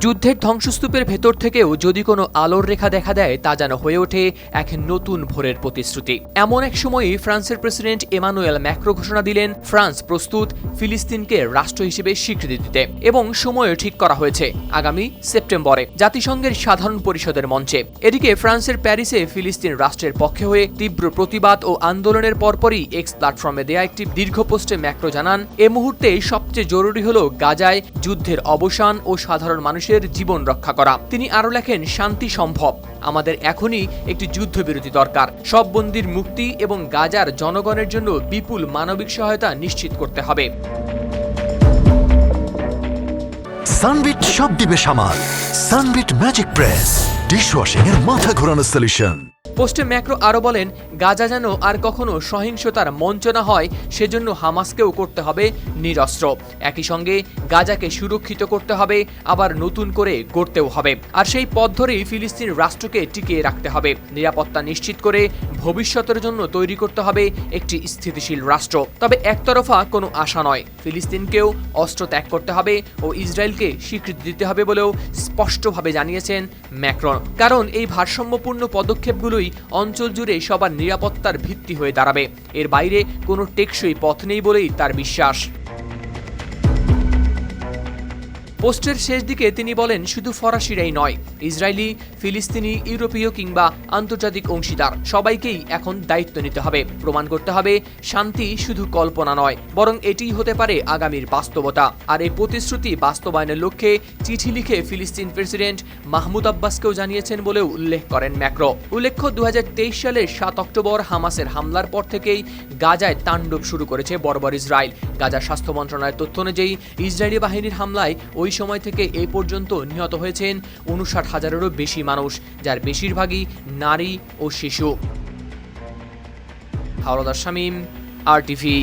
যুদ্ধের ধ্বংসস্তূপের ভেতর থেকেও যদি কোনো আলোর রেখা দেখা দেয়, তা যেন হয়ে ওঠে এক নতুন ভোরের প্রতিশ্রুতি। এমন এক সময়ই ফ্রান্সের প্রেসিডেন্ট এমানুয়েল ম্যাক্রো ঘোষণা দিলেন, ফ্রান্স প্রস্তুত ফিলিস্তিনকে রাষ্ট্র হিসেবে স্বীকৃতি দিতে। এবং সময়ও ঠিক করা হয়েছে আগামী সেপ্টেম্বরে জাতিসংঘের সাধারণ পরিষদের মঞ্চে। এদিকে ফ্রান্সের প্যারিসে ফিলিস্তিন রাষ্ট্রের পক্ষে হয়ে তীব্র প্রতিবাদ ও আন্দোলনের পরপরই এক্স প্ল্যাটফর্মে দেয়া একটি দীর্ঘ পোস্টে ম্যাক্রো জানান, এ মুহূর্তে সবচেয়ে জরুরি হল গাজায় যুদ্ধের অবসান ও সাধারণ মানুষের জীবন রক্ষা করা। তিনি আরও লেখেন, শান্তি সম্ভব। আমাদের এখনই একটি যুদ্ধবিরতি দরকার। সব বন্দির মুক্তি এবং গাজার জনগণের জন্য বিপুল মানবিক সহায়তা নিশ্চিত করতে হবে। সানবিট সব দিবে সামাল। Sunbit magic press. ডিশওয়াশিং এর মাথা ঘোরানো সলিউশন পোস্টে ম্যাক্রো আরও বলেন, গাজা যেন আর কখনো সহিংসতার মঞ্চ না হয়, সেজন্য হামাসকেও করতে হবে নিরস্ত্র। একই সঙ্গে গাজাকে সুরক্ষিত করতে হবে, আবার নতুন করে গড়তেও হবে। আর সেই পথ ধরেই ফিলিস্তিন রাষ্ট্রকে টিকিয়ে রাখতে হবে। নিরাপত্তা নিশ্চিত করে ভবিষ্যতের জন্য তৈরি করতে হবে একটি স্থিতিশীল রাষ্ট্র। তবে একতরফা কোনো আশা নয়। ফিলিস্তিনকেও অস্ত্র ত্যাগ করতে হবে ও ইসরায়েলকে স্বীকৃতি দিতে হবে বলেও স্পষ্টভাবে জানিয়েছেন ম্যাক্রন। কারণ এই ভারসাম্যপূর্ণ পদক্ষেপগুলোই অঞ্চল জুড়ে সবার নিরাপত্তার ভিত্তি হয়ে দাঁড়াবে। এর বাইরে কোনো টেকসই পথ নেই বলেই তার বিশ্বাস। পোস্টের শেষ দিকে তিনি বলেন, শুধু ফরাসিরাই নয়, ইসরায়েলি, ফিলিস্তিনি, ইউরোপীয় কিংবা আন্তর্জাতিক অংশীদার, সবাইকেই এখন দায়িত্ব নিতে হবে। প্রমাণ করতে হবে, শান্তি শুধু কল্পনা নয়, বরং এটিই হতে পারে আগামীর বাস্তবতা। আর এই প্রতিশ্রুতি বাস্তবায়নের লক্ষ্যে চিঠি লিখে ফিলিস্তিন প্রেসিডেন্ট মাহমুদ আব্বাসকেও জানিয়েছেন বলেও উল্লেখ করেন ম্যাক্রো। উল্লেখ্য দু হাজার তেইশ সালের সাত অক্টোবর হামাসের হামলার পর থেকেই গাজায় তাণ্ডব শুরু করেছে বর্বর ইসরায়েল। গাজার স্বাস্থ্য মন্ত্রণালয়ের তথ্য অনুযায়ী, ইসরায়েলি বাহিনীর হামলায় ওই সময় থেকে এ পর্যন্ত নিহত হয়েছেন উনষাট হাজারেরও বেশি মানুষ, যার বেশিরভাগই নারী ও শিশু। হাওলাদার শামীম আর টিভি